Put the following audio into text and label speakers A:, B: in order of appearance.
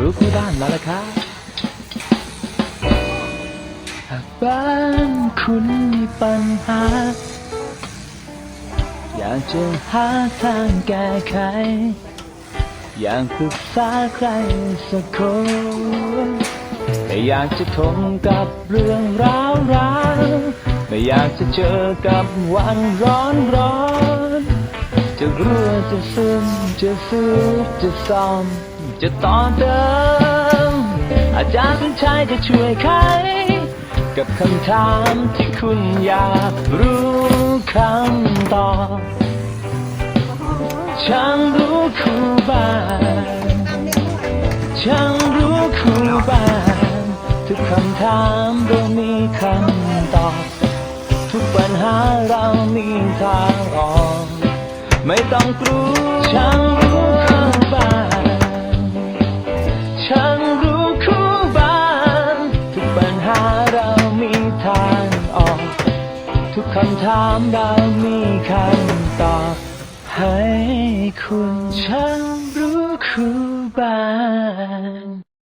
A: รู้ด้าแล้วครับหากบ้านคุณมีปัญหา อยากจะหาทางแก้ไข อยากปรึกษาใครสักคนไม่อยากจะทนกับเรื่องราวร้าวไม่อยากจะเจอกับวันร้อนร้อน จะรั่วจะซึมจะซื้อจะซ่อมจะต่อเติม อาจารย์เป็นชายจะช่วยไขกับคำถามที่คุณอยากรู้คำตอบช่างรู้คู่บ้านช่างรู้คู่บ้านทุกคำถามเรามีคำตอบ ทุกปัญหาเรามีทาง ไม่ต้องกลัวช่างรู้คู่บ้านช่างรู้คู่บ้านทุกปัญหาเรามีทางออก ทุกคำถามเรามีคำตอบให้คุณช่างรู้คู่บ้าน